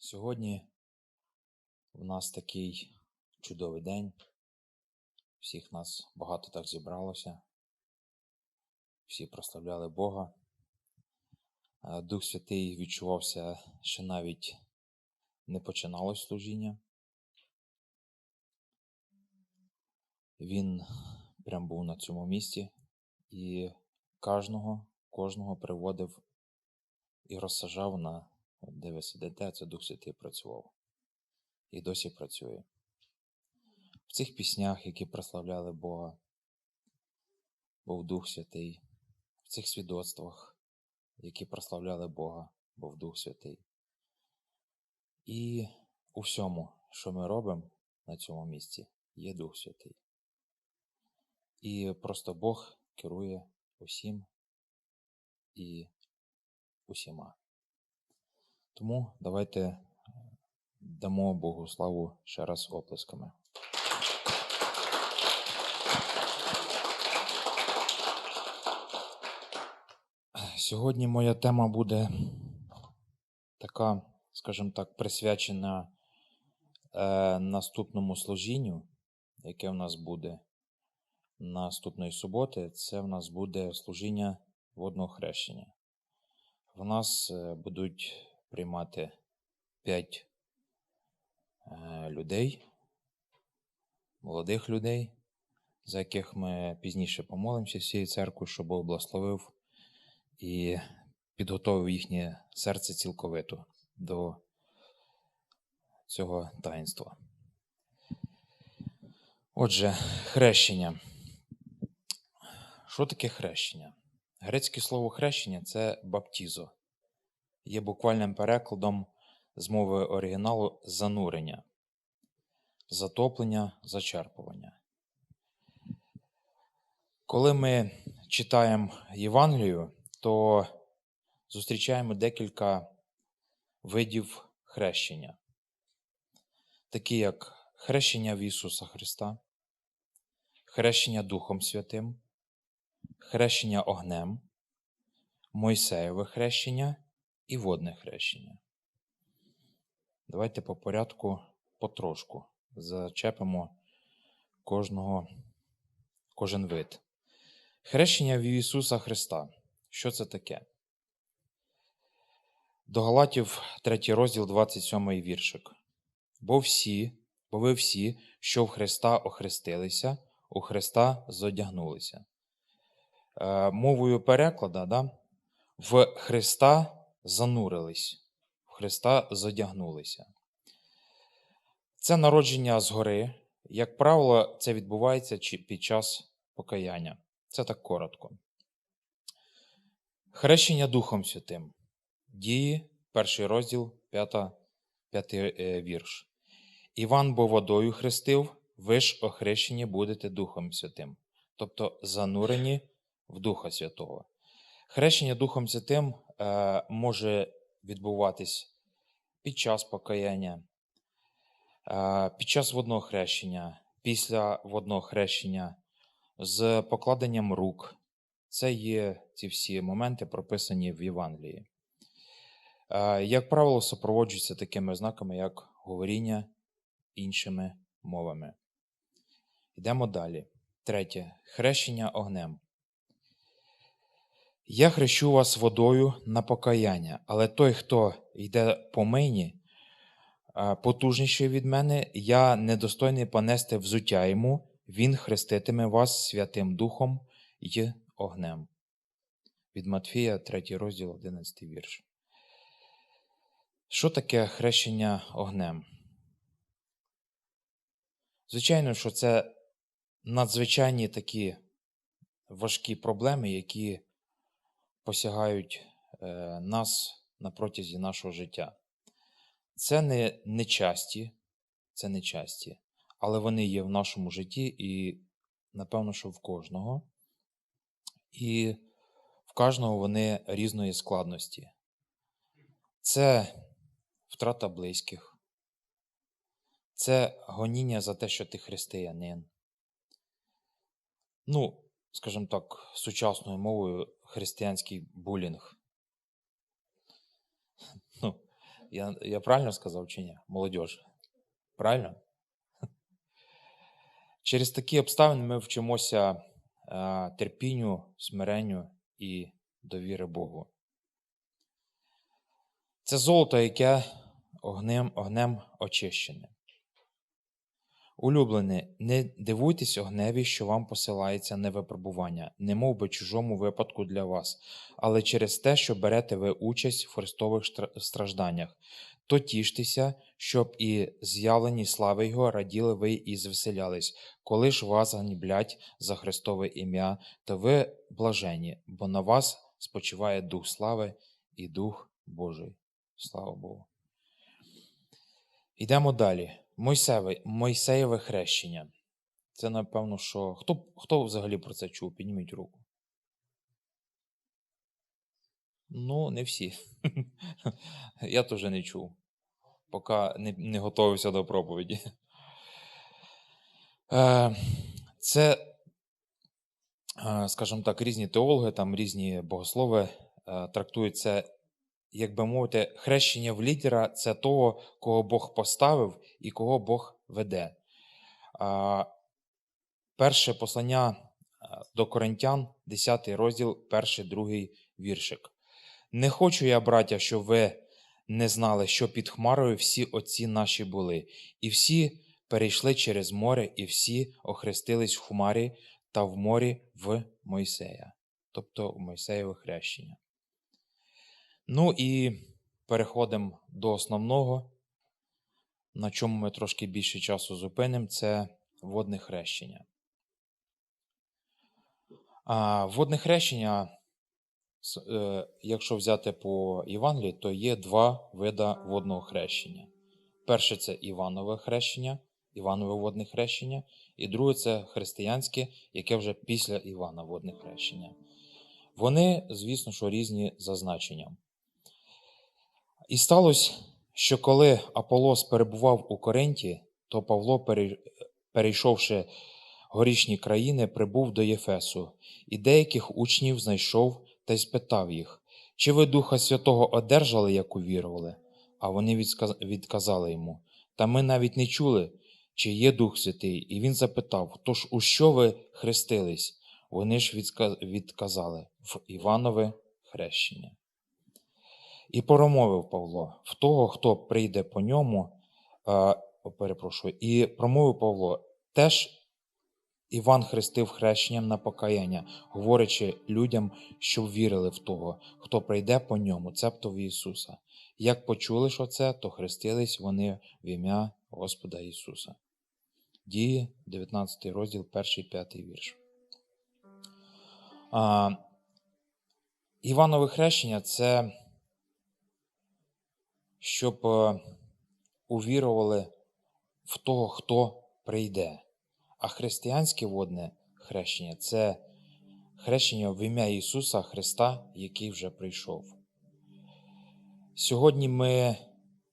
Сьогодні в нас такий чудовий день. Всіх нас багато так зібралося. Всі прославляли Бога. Е, Дух Святий відчувався, що навіть не починалось служіння. Він прям був на цьому місці і кожного, кожного приводив і розсажав на де ви сидите, це Дух Святий працював. І досі працює. В цих піснях, які прославляли Бога, був Дух Святий, в цих свідоцтвах, які прославляли Бога, був Дух Святий. І у всьому, що ми робимо на цьому місці, є Дух Святий. І просто Бог керує усім і усіма. Тому давайте е, дамо Богу славу ще раз оплесками. Сьогодні моя тема буде така, скажімо так, присвячена е, наступному служінню, яке в нас буде наступної суботи. Це в нас буде служіння водного хрещення. В нас е, будуть приймати 5 е, людей, молодих людей, за яких ми пізніше помолимося всією церквою, щоб Бог благословив і підготовив їхнє серце цілковито до цього таїнства. Отже, хрещення. Що таке хрещення? Грецьке слово хрещення це баптізо. Є буквальним перекладом з мови оригіналу занурення, затоплення, зачерпування. Коли ми читаємо Євангелію, то зустрічаємо декілька видів хрещення, такі як хрещення в Ісуса Христа, хрещення Духом Святим, хрещення огнем, Мойсеєве хрещення і водне хрещення. Давайте по порядку потрошку зачепимо кожного, кожен вид. Хрещення в Ісуса Христа. Що це таке? До Галатів 3 розділ 27 віршик. Бо всі, бо ви всі, що в Христа охрестилися, у Христа зодягнулися. Е, мовою переклада, да, в Христа занурились, в Христа задягнулися. Це народження згори. Як правило, це відбувається під час покаяння. Це так коротко. Хрещення Духом Святим. Дії, перший розділ, п'ята, п'ятий е, вірш. Іван бо водою хрестив, ви ж охрещені будете Духом Святим, тобто занурені в Духа Святого. Хрещення Духом Святим може відбуватись під час покаяння, е, під час водного хрещення, після водного хрещення, з покладенням рук. Це є ці всі моменти, прописані в Євангелії. Е, як правило, супроводжуються такими знаками, як говоріння іншими мовами. Йдемо далі. Третє хрещення огнем. Я хрещу вас водою на покаяння, але той, хто йде по мені, потужніший від мене, я недостойний понести взуття йому, він хреститиме вас Святим Духом і огнем. Від Матфія, 3 розділ, 11 вірш. Що таке хрещення огнем? Звичайно, що це надзвичайні такі важкі проблеми, які посягають е, нас на протязі нашого життя. Це не нечасті, це не часті, але вони є в нашому житті, і напевно, що в кожного. І в кожного вони різної складності. Це втрата близьких, це гоніння за те, що ти християнин. Ну, скажімо так, сучасною мовою християнський булінг. Ну, Я, я правильно сказав чи ні? Молодіж. Правильно? Через такі обставини ми вчимося е, терпінню, смиренню і довіри Богу. Це золото, яке огнем, огнем очищене. Улюблене, не дивуйтесь огневі, що вам посилається невипробування, не мов би чужому випадку для вас, але через те, що берете ви участь в христових стражданнях, то тіштеся, щоб і з'явлені слави Його раділи ви і звеселялись, коли ж вас ганьблять за Христове ім'я, то ви блажені, бо на вас спочиває Дух слави і Дух Божий. Слава Богу. Йдемо далі. Мойсеве, Мойсеєве хрещення. Це, напевно, що. Хто, хто взагалі про це чув? Підніміть руку. Ну, не всі. Я теж не чув, поки не, не готувався до проповіді. Е, Це, е, скажімо так, різні теологи, там різні богослови е, трактують це, як би мовити, хрещення в лідера це того, кого Бог поставив і кого Бог веде. Перше послання е, до Коринтян, 10 розділ, перший, другий віршик. Не хочу я, браття, щоб ви не знали, що під Хмарою всі отці наші були, і всі перейшли через море, і всі охрестились в Хмарі та в морі в Мойсея, тобто в Мойсеєве хрещення. Ну і переходимо до основного, на чому ми трошки більше часу зупинимо, це водне хрещення. Водне хрещення е, Якщо взяти по Євангелії, то є два вида водного хрещення. Перше це Іванове хрещення, Іванове водне хрещення, і друге це християнське, яке вже після Івана водне хрещення. Вони, звісно, що різні за значенням. І сталося, що коли Аполос перебував у Коринті, то Павло, перейшовши горішні країни, прибув до Єфесу, і деяких учнів знайшов та й спитав їх, чи ви Духа Святого одержали, як увірували? А вони відказали йому, та ми навіть не чули, чи є Дух Святий. І він запитав, тож у що ви хрестились? Вони ж відказали в Іванове хрещення. І промовив Павло в того, хто прийде по ньому, о, перепрошую, і промовив Павло, теж Іван хрестив хрещенням на покаяння, говорячи людям, щоб вірили в того, хто прийде по ньому, цебто в Ісуса. Як почули, що це, то хрестились вони в ім'я Господа Ісуса. Дії, 19 розділ, 1 5 вірш. А, Іванове хрещення це щоб е, увірували в того, хто прийде. А християнське водне хрещення це хрещення в ім'я Ісуса Христа, який вже прийшов. Сьогодні ми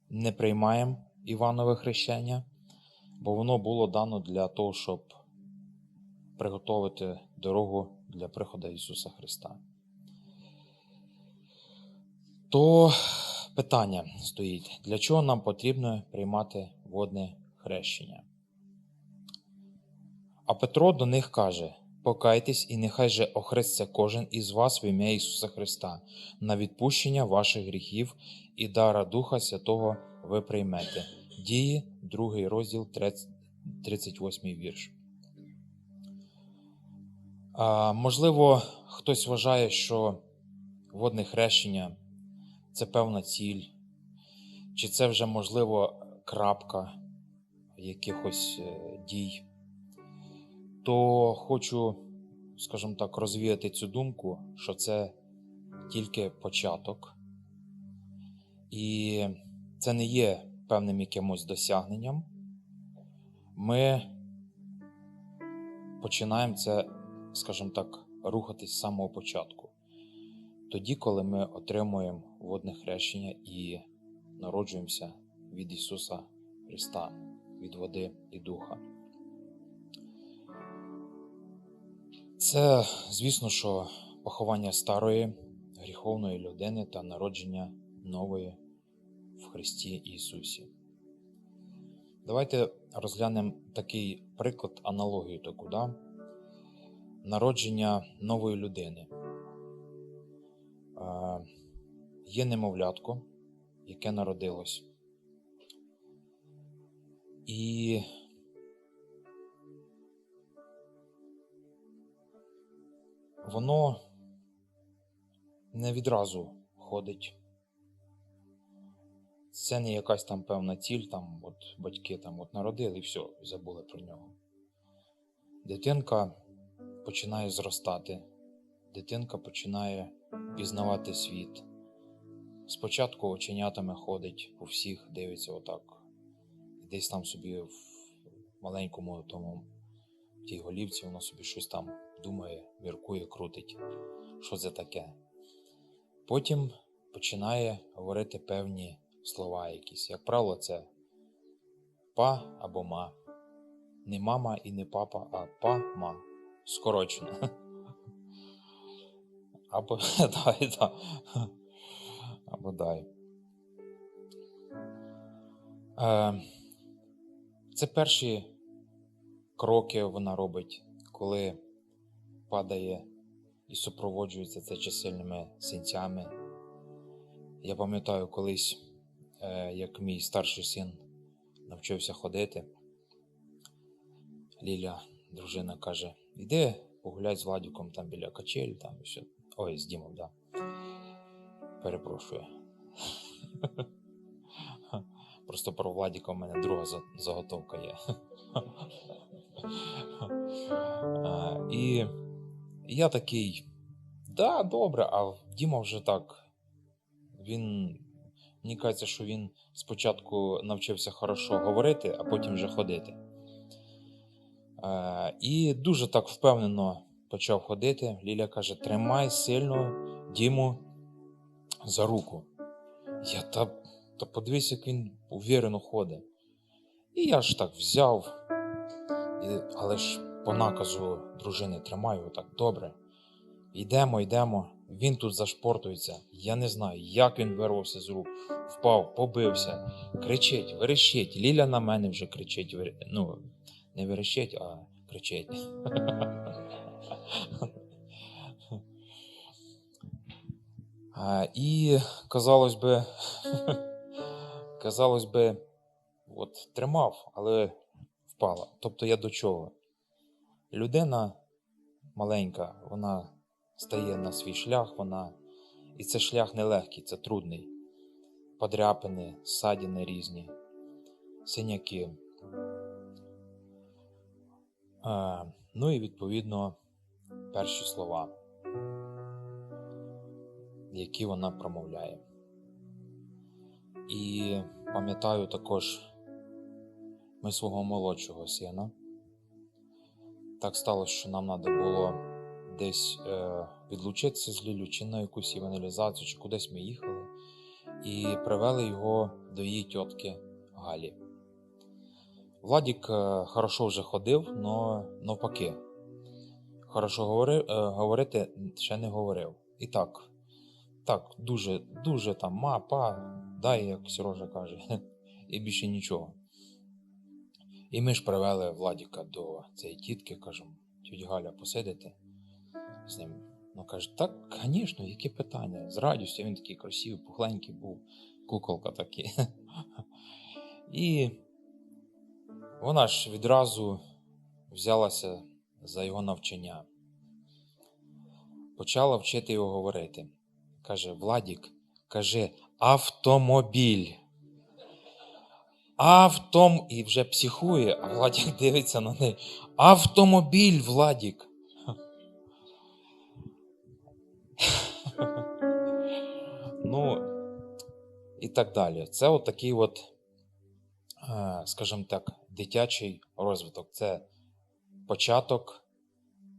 не приймаємо Іванове хрещення, бо воно було дано для того, щоб приготувати дорогу для приходу Ісуса Христа. То питання стоїть: для чого нам потрібно приймати водне хрещення? А Петро до них каже: Покайтесь, і нехай же охреститься кожен із вас в ім'я Ісуса Христа на відпущення ваших гріхів і дара Духа Святого ви приймете. Дії, 2 розділ, 38 вірш. А, можливо, хтось вважає, що водне хрещення це певна ціль, чи це вже, можливо, крапка якихось е, дій то хочу, скажімо так, розвіяти цю думку, що це тільки початок, і це не є певним якимось досягненням. Ми починаємо це, скажімо так, рухатись з самого початку. Тоді, коли ми отримуємо водне хрещення і народжуємося від Ісуса Христа, від води і духа. Це, звісно, що поховання старої гріховної людини та народження нової в Христі Ісусі. Давайте розглянемо такий приклад, аналогію таку, да? народження нової людини. Є немовлятко, яке народилось. І воно не відразу ходить. Це не якась там певна ціль, там от батьки там от народили і все, забули про нього. Дитинка починає зростати, дитинка починає пізнавати світ. Спочатку оченятами ходить по всіх, дивиться отак. Десь там собі в маленькому тому в тій голівці воно собі щось там думає, міркує, крутить. Що це таке? Потім починає говорити певні слова якісь. Як правило, це па або ма. Не мама і не папа, а па-ма. Скорочено. Або дай, да. Або дай. Е, Це перші кроки вона робить, коли падає і супроводжується це чисельними синцями. Я пам'ятаю колись, е, як мій старший син навчився ходити. Ліля, дружина, каже: іди погуляй з Владіком там біля качель, там все. Ой, з Дімом, да. Перепрошую. Просто про Владіка у мене друга заготовка є. І я такий, да, добре, а Діма вже так. Він, мені кажеться, що він спочатку навчився хорошо говорити, а потім вже ходити. І дуже так впевнено почав ходити. Ліля каже: тримай сильно Діму за руку. Я та, та подивись, як він уверено ходить. І я ж так взяв, і, але ж по наказу дружини тримаю так добре. Йдемо, йдемо. Він тут зашпортується. Я не знаю, як він вирвався з рук, впав, побився, кричить, верещить. Ліля на мене вже кричить. Ну, не верещить, а кричить. І, казалось би, казалось би, от тримав, але впала. Тобто я до чого? Людина маленька, вона стає на свій шлях, вона. І це шлях нелегкий, це трудний. Подряпини, ссадини різні, синяки. Ну і відповідно перші слова, які вона промовляє. І пам'ятаю також ми свого молодшого сина. Так сталося, що нам треба було десь е, відлучитися з Лілю, чи на якусь евангелізацію, чи кудись ми їхали, і привели його до її тітки Галі. Владік е, хорошо вже ходив, але навпаки. Хорошо говори, е, говорити ще не говорив. І так, так, дуже, дуже там ма, па, дай, як Сережа каже, і більше нічого. І ми ж привели Владіка до цієї тітки, кажемо, тіть Галя, посидите з ним. Ну каже, так, звісно, які питання? З радістю він такий красивий, пухленький був, куколка такий. І вона ж відразу взялася за його навчання. Почала вчити його говорити. Каже: Владік, каже, автомобіль. Автом і вже психує, а Владік дивиться на неї. Автомобіль, Владік. ну, і так далі. Це от такий от, е, скажімо так, дитячий розвиток. Це початок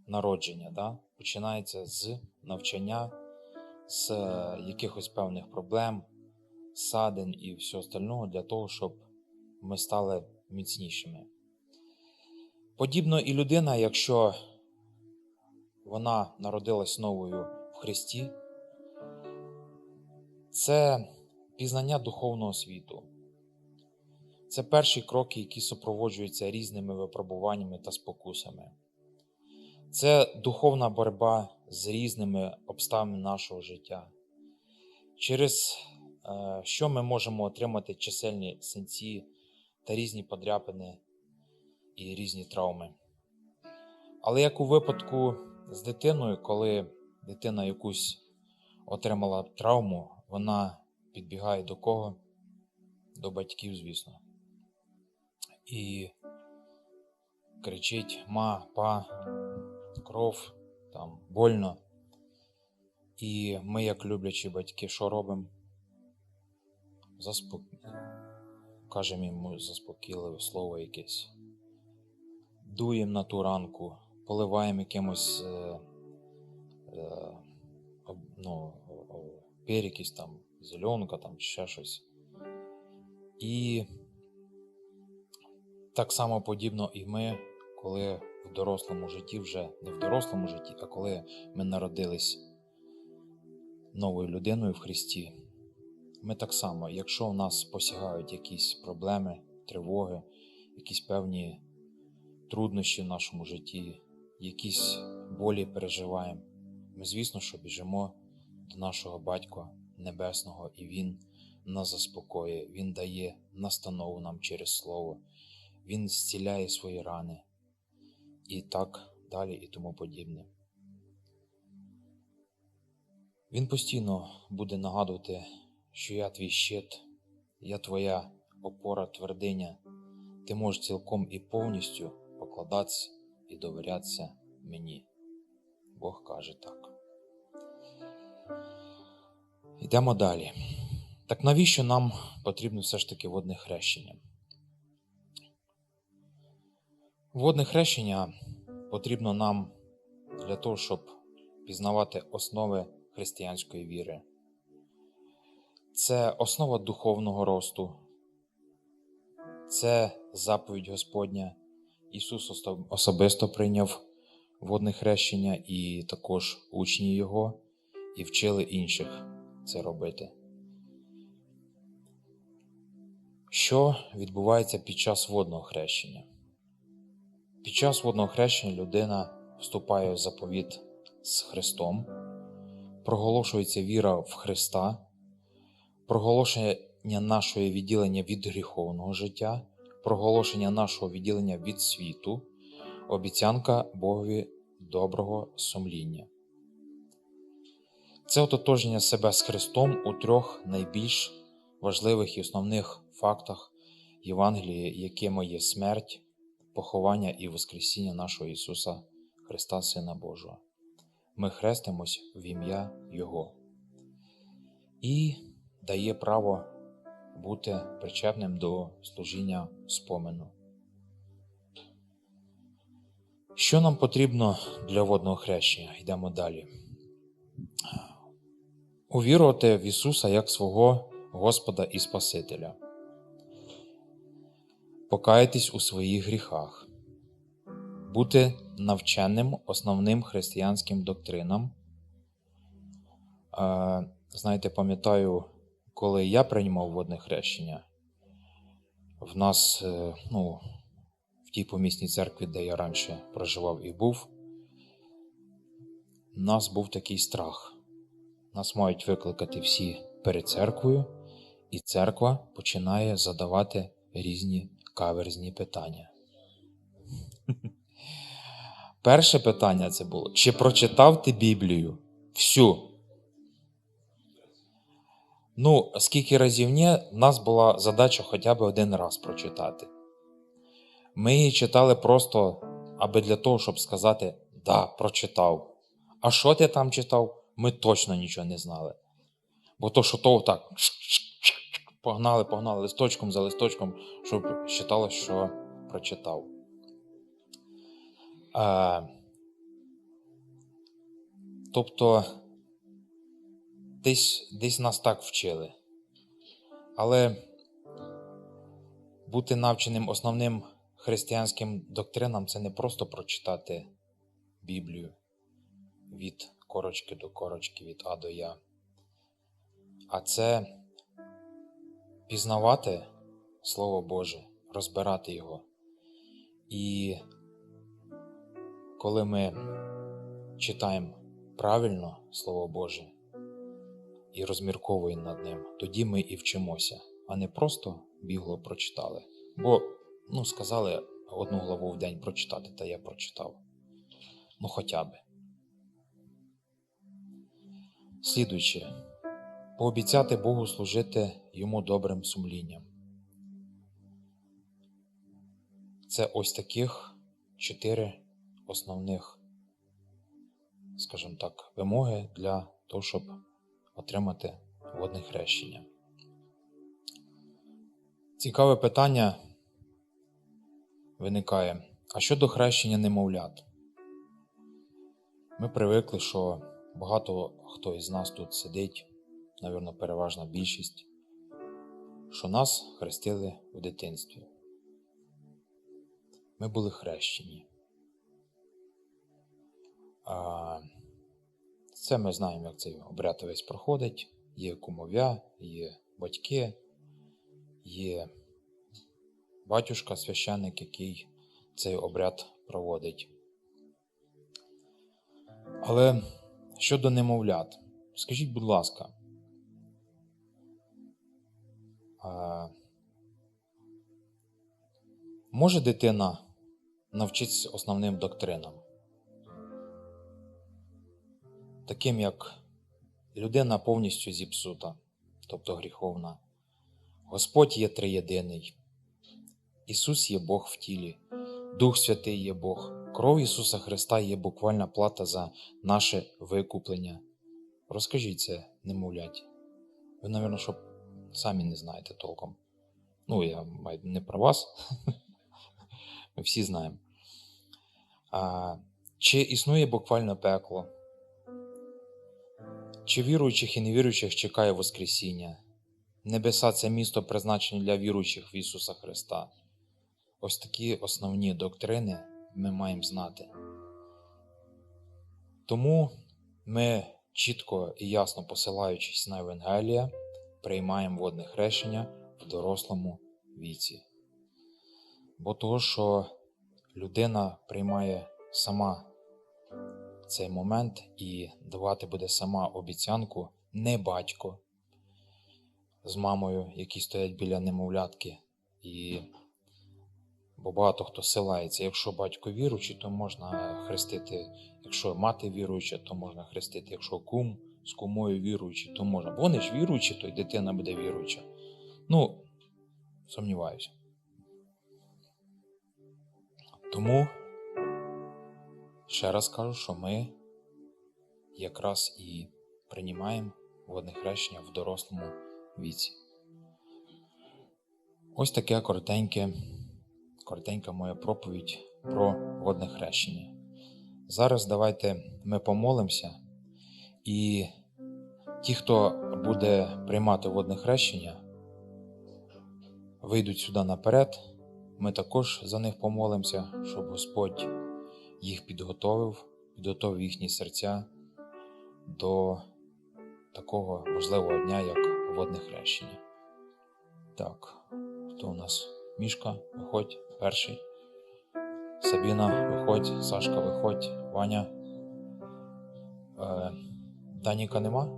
народження. Да? Починається з навчання, з е, якихось певних проблем, садин і все остального для того, щоб ми стали міцнішими. Подібно і людина, якщо вона народилась новою в Христі, це пізнання духовного світу. Це перші кроки, які супроводжуються різними випробуваннями та спокусами. Це духовна боротьба з різними обставинами нашого життя, через е, що ми можемо отримати чисельні синці та різні подряпини і різні травми. Але як у випадку з дитиною, коли дитина якусь отримала травму, вона підбігає до кого? До батьків, звісно. І кричить ма, па, кров, там, больно. І ми, як люблячі батьки, що робимо? Заспок... Кажемо йому заспокійливе слово якесь. Дуємо на ту ранку, поливаємо якимось е, е, ну, перекись там, зеленка там, ще щось. І так само подібно і ми, коли в дорослому житті, вже не в дорослому житті, а коли ми народились новою людиною в Христі, ми так само, якщо в нас посягають якісь проблеми, тривоги, якісь певні труднощі в нашому житті, якісь болі переживаємо, ми, звісно, що біжимо до нашого Батька Небесного, і Він нас заспокоює, Він дає настанову нам через Слово, Він зціляє свої рани і так далі, і тому подібне. Він постійно буде нагадувати, що я твій щит, я твоя опора, твердиня, ти можеш цілком і повністю покладатися і довірятися мені. Бог каже так. Йдемо далі. Так навіщо нам потрібно все ж таки водне хрещення? Водне хрещення потрібно нам для того, щоб пізнавати основи християнської віри. Це основа духовного росту, це заповідь Господня. Ісус особисто прийняв водне хрещення, і також учні Його, і вчили інших це робити. Що відбувається під час водного хрещення? Під час водного хрещення людина вступає в заповіт з Христом, проголошується віра в Христа, проголошення нашого відділення від гріховного життя, проголошення нашого відділення від світу, обіцянка Богові доброго сумління. Це ототожнення себе з Христом у трьох найбільш важливих і основних фактах Євангелії, якими є смерть, поховання і Воскресіння нашого Ісуса Христа, Сина Божого. Ми хрестимось в ім'я Його і дає право бути причепним до служіння спомену. Що нам потрібно для водного хрещення? Йдемо далі. Увірувати в Ісуса як свого Господа і Спасителя, покаятись у своїх гріхах, бути навченим основним християнським доктринам. Е, Знаєте, пам'ятаю, коли я приймав водне хрещення, в нас, е, ну, в тій помісній церкві, де я раніше проживав і був, у нас був такий страх. Нас мають викликати всі перед церквою, і церква починає задавати різні каверзні питання. Перше питання це було: чи прочитав ти Біблію? Всю. Ну, скільки разів ні, в нас була задача хоча б один раз прочитати. Ми її читали просто, аби для того, щоб сказати да, прочитав. А що ти там читав, ми точно нічого не знали. Бо то, що то так погнали, погнали листочком за листочком, щоб вважало, що прочитав. А, тобто десь, десь нас так вчили. Але бути навченим основним християнським доктринам це не просто прочитати Біблію від корочки до корочки, від А до Я. А це пізнавати Слово Боже, розбирати його. І коли ми читаємо правильно Слово Боже і розмірковуємо над ним, тоді ми і вчимося, а не просто бігло прочитали. Бо, ну, сказали одну главу в день прочитати, та я прочитав. Ну, хоча би. Слідуючи, пообіцяти Богу служити йому добрим сумлінням. Це ось таких чотири основних, скажімо так, вимоги для того, щоб отримати водне хрещення. Цікаве питання виникає: а щодо хрещення немовлят? Ми привикли, що багато хто із нас тут сидить, навірно, переважна більшість, що нас хрестили у дитинстві. Ми були хрещені. Це ми знаємо, як цей обряд весь проходить. Є кумов'я, є батьки, є батюшка, священник, який цей обряд проводить. Але щодо немовлят, скажіть, будь ласка, може дитина навчитися основним доктринам? Таким як людина повністю зіпсута, тобто гріховна. Господь є триєдиний, Ісус є Бог в тілі, Дух Святий є Бог, кров Ісуса Христа є буквальна плата за наше викуплення. Розкажіть це, немовлять. Ви, напевно, що самі не знаєте толком. Ну, я не про вас. Ми всі знаємо. А, Чи існує буквально пекло? Чи віруючих і невіруючих чекає Воскресіння? Небеса це місто призначене для віруючих в Ісуса Христа. Ось такі основні доктрини ми маємо знати. Тому ми чітко і ясно посилаючись на Евангелія, приймаємо водне хрещення в дорослому віці. Бо того, що людина приймає сама цей момент і давати буде сама обіцянку, не батько з мамою, які стоять біля немовлятки. І бо багато хто силається. Якщо батько віруючий, то можна хрестити. Якщо мати віруюча, то можна хрестити. Якщо кум з кумою віруючий, то можна. Вони ж віруючі, то й дитина буде віруюча. Ну, сумніваюся. Тому ще раз кажу, що ми якраз і приймаємо водне хрещення в дорослому віці. Ось таке коротеньке, коротенька моя проповідь про водне хрещення. Зараз давайте ми помолимося, і ті, хто буде приймати водне хрещення, вийдуть сюди наперед. Ми також за них помолимося, щоб Господь їх підготовив, підготовив їхні серця до такого важливого дня, як водне хрещення. Так, хто у нас? Мішка, виходь, перший. Сабіна, виходь, Сашка, виходь, Ваня. Е, Даніка нема?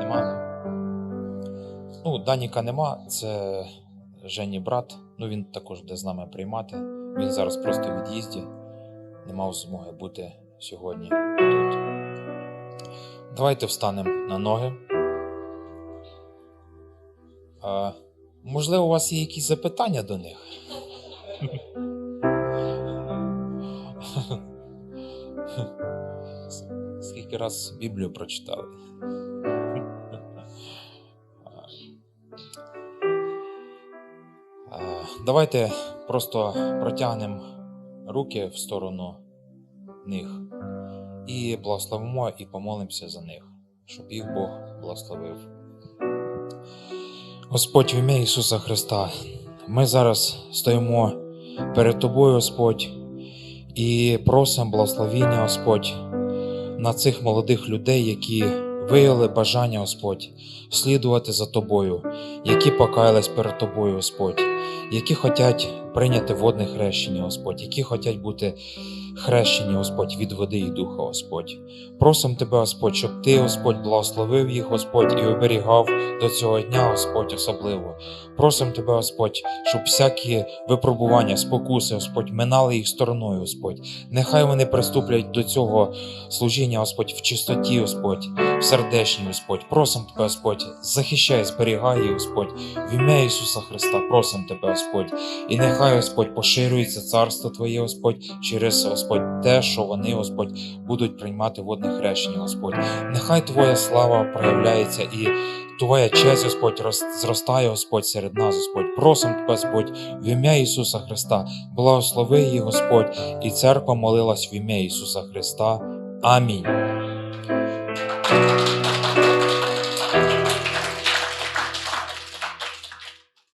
Нема? Ну, Даніка нема, це Жені брат. Ну, він також буде з нами приймати. Він зараз просто в від'їзді, не мав змоги бути сьогодні тут. Давайте встанемо на ноги. А, можливо, у вас є якісь запитання до них? Скільки раз Біблію прочитали? Давайте просто протягнемо руки в сторону них і благословимо і помолимося за них, щоб їх Бог благословив. Господь в ім'я Ісуса Христа, ми зараз стоїмо перед Тобою, Господь, і просимо благословіння, Господь, на цих молодих людей, які виявили бажання, Господь, слідувати за Тобою, які покаялись перед Тобою, Господь, які хочуть прийняти водне хрещення, Господь, які хочуть бути хрещені, Господь, від води і духа, Господь. Просим Тебе, Господь, щоб Ти, Господь, благословив їх, Господь, і оберігав до цього дня, Господь, особливо. Просим Тебе, Господь, щоб всякі випробування, спокуси, Господь, минали їх стороною, Господь. Нехай вони приступлять до цього служіння, Господь, в чистоті, Господь, в сердечній, Господь. Просим Тебе, Господь, захищай, зберігай їх, Господь, в ім'я Ісуса Христа. Просим Тебе, Господь. І нехай, Господь, поширюється царство Твоє, Господь, через Господь, те, що вони, Господь, будуть приймати водне хрещення, Господь. Нехай Твоя слава проявляється і Твоя честь, Господь, роз- зростає, Господь, серед нас, Господь. Просим Тебе, Господь, в ім'я Ісуса Христа. Благослови її, Господь, і церква молилась в ім'я Ісуса Христа. Амінь.